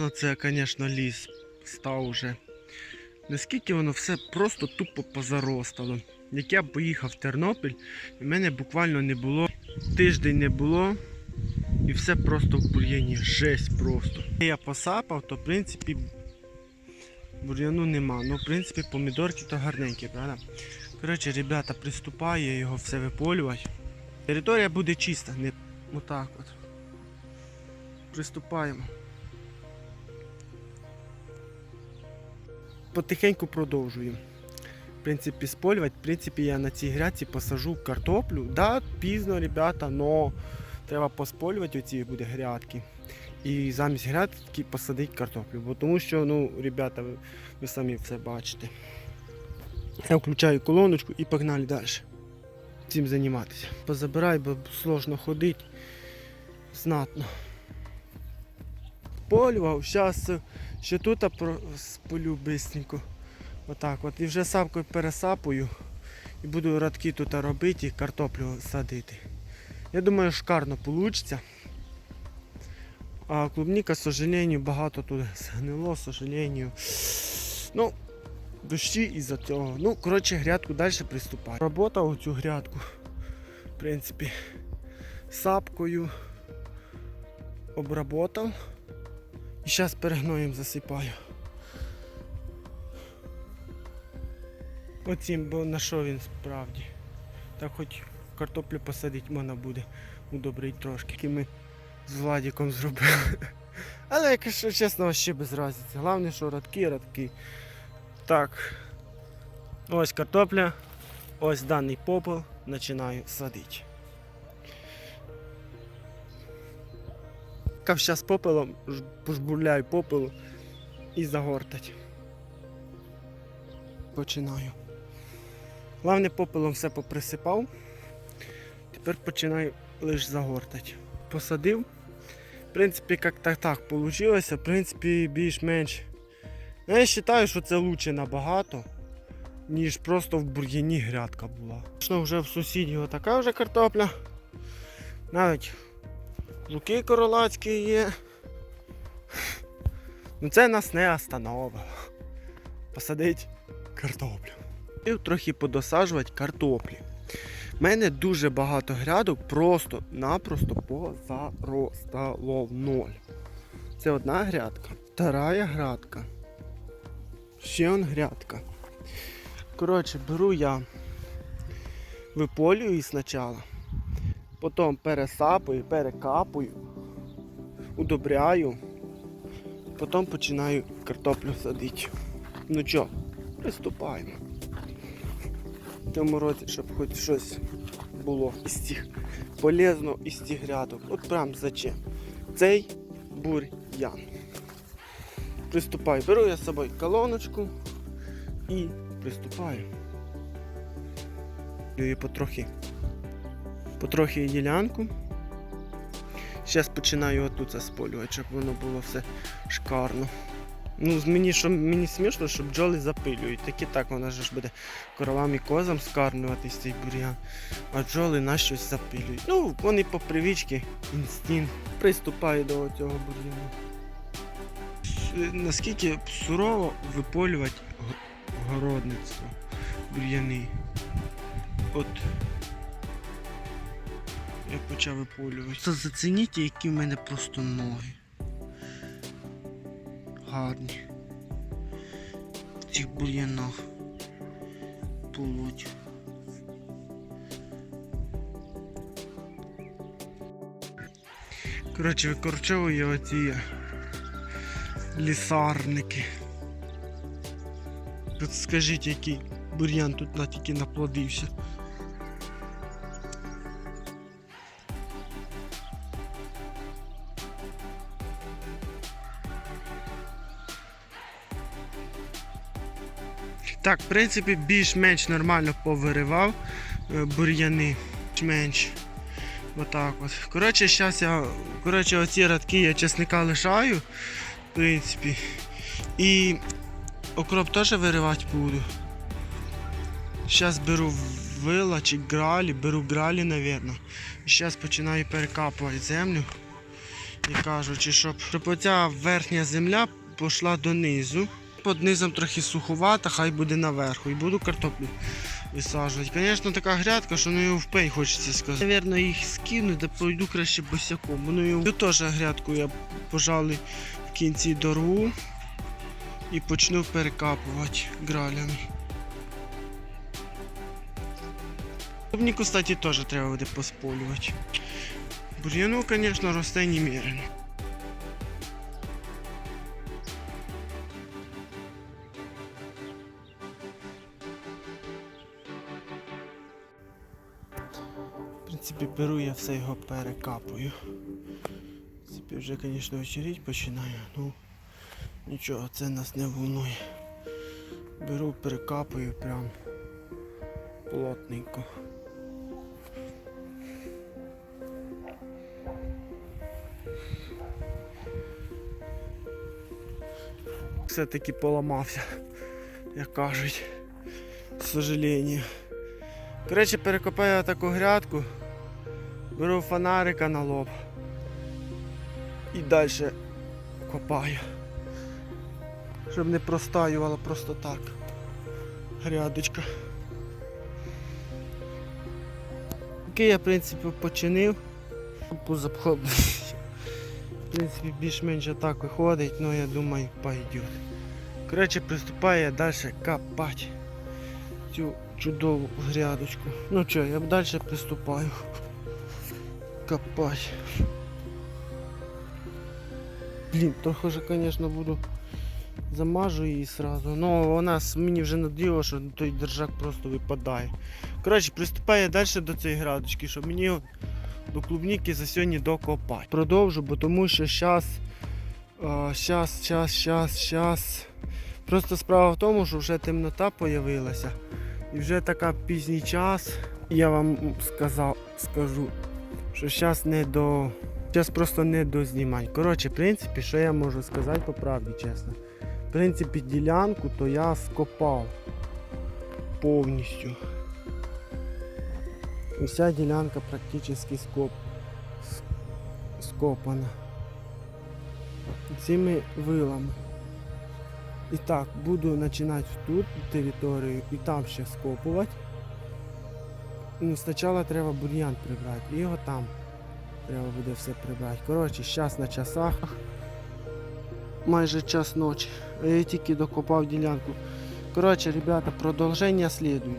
Ну це, звісно, ліс став уже. Наскільки воно все просто тупо позаростало. Як я поїхав в Тернопіль, в мене буквально не було, тиждень не було, і все просто в бур'яні. Жесть просто. Я посапав, то в принципі бур'яну нема. Ну, в принципі, помідорки то гарненькі, правда? Коротше, ребята, приступаю його все виполювати. Територія буде чиста, не отак от. Приступаємо. Потихеньку продовжую. В принципі, сполювати. В принципі, я на цій грядці посажу картоплю. Да, пізно, ребята, но треба посполювати оці буде грядки. І замість грядки посадити картоплю. Бо тому що, ну, ребята, ви, ви самі все бачите. Я включаю колоночку і погнали далі. Цим займатися. Позабирай, бо сложно ходити. Знатно. Полював, зараз ще тут сполю бистренько. Отак от. І вже сапкою пересапую. І буду радки тут робити і картоплю садити. Я думаю, шикарно вийде. А клубніка, сожалению, багато тут згнило, сожалению. Ну, дощі із-за цього. Ну, коротше, грядку далі приступаю. Робота цю грядку, в принципі, сапкою обработав. І зараз перегноєм засипаю. Оцім, бо на що він справді. Так хоч картоплю посадити можна буде удобрити трошки. Які ми з Владіком зробили. Але якщо чесно, ще без разниці. Головне, що радки, радки. Так. Ось картопля, ось даний попел починаю садити. Кав зараз попелом пожбурляю попелу і загортать. Починаю. Головне попелом все поприсипав. Тепер починаю лише загортати. Посадив. В принципі, як так так вийшло, в принципі, більш-менш. Ну, я вважаю, що це краще набагато, ніж просто в бур'яні грядка була. Вже в сусідів така вже картопля. Навіть луки королацькі є. Ну це нас не остановило. Посадить картоплю. І трохи подосаджувати картоплі. У мене дуже багато грядок просто-напросто позаростало в ноль. Це одна грядка, вторая грядка. Ще он грядка. Коротше, беру я виполюю її спочатку, потім пересапую, перекапую, удобряю, потім починаю картоплю садити. Ну що, приступаємо. В цьому році, щоб хоч щось було із цих полезно із цих грядок. От прям зачем. Цей бур'ян. Приступаю. Беру я з собою колоночку і приступаю. І потрохи. Потрохи ділянку. Зараз починаю отут засполювати, щоб воно було все шикарно. Ну, мені, що, мені смішно, що бджоли запилюють. Так і так вона ж буде коровам і козам скармлюватись цей бур'ян. А бджоли на щось запилюють. Ну, вони по привичці, інстинкт. Приступаю до цього бур'яну. Наскільки сурово виполювати го- городництво, бур'яни. От я почав виполювати. Це зацініть, які в мене просто ноги. Гарні. Цих бур'янах полоть. Коротше, викорчовую оці лісарники. Тут скажіть, який бур'ян тут тільки наплодився. Так, в принципі, більш-менш нормально повиривав е, бур'яни. Більш-менш. Отак от. Коротше, зараз я. Коротше, оці радки я чесника лишаю. В принципі. І окроп теж виривати буду. Зараз беру вила чи гралі, беру гралі, напевно. І зараз починаю перекапувати землю. І кажучи, щоб, щоб оця верхня земля пішла донизу. Під низом трохи суховата, хай буде наверху. І буду картоплю висаджувати. Звісно, така грядка, що ну його в пень хочеться сказати. Навірно, їх скину, да пойду краще босяком. Ну його Цю теж грядку я, пожалуй, в кінці дорву і почну перекапувати гралями. Мені, кстати, теж треба буде посполювати. Бур'яну, звісно, росте немерено. Принципі, беру я все його перекапую. В принципі, вже, звісно, вечеріть починає, ну нічого, це нас не волнує. Беру, перекапую прям плотненько. Все-таки поламався, як кажуть. К сожалению. Коротше, перекопаю таку грядку, беру фонарика на лоб і далі копаю. Щоб не простаювала просто так. Грядочка. Який я, в принципі, починив. Позапхав. В принципі, більш-менш так виходить, але я думаю, пойдет. Коротше, приступаю далі копати цю чудову грядочку. Ну що, я далі приступаю. Копати. Блін, трохи же, звісно, буду замажу її сразу. Ну вона мені вже надоїло, що той держак просто випадає. Коротше, приступаю далі до цієї градочки, щоб мені до клубніки за сьогодні докопати. Продовжу, бо тому що зараз, зараз, зараз, зараз, зараз. Просто справа в тому, що вже темнота з'явилася. І вже така пізній час. Я вам сказав, скажу, що зараз не до. Зараз просто не до знімань. Коротше, в принципі, що я можу сказати по правді, чесно. В принципі, ділянку то я скопав повністю. Вся ділянка практично скоп... скопана. Цими вилами. І так, буду починати тут територію і там ще скопувати. Ну, спочатку треба бур'ян прибрати, його там треба буде все прибрати. Коротше, зараз на часах. Майже час ночі. Я тільки докопав ділянку. Коротше, ребята, продовження слідує.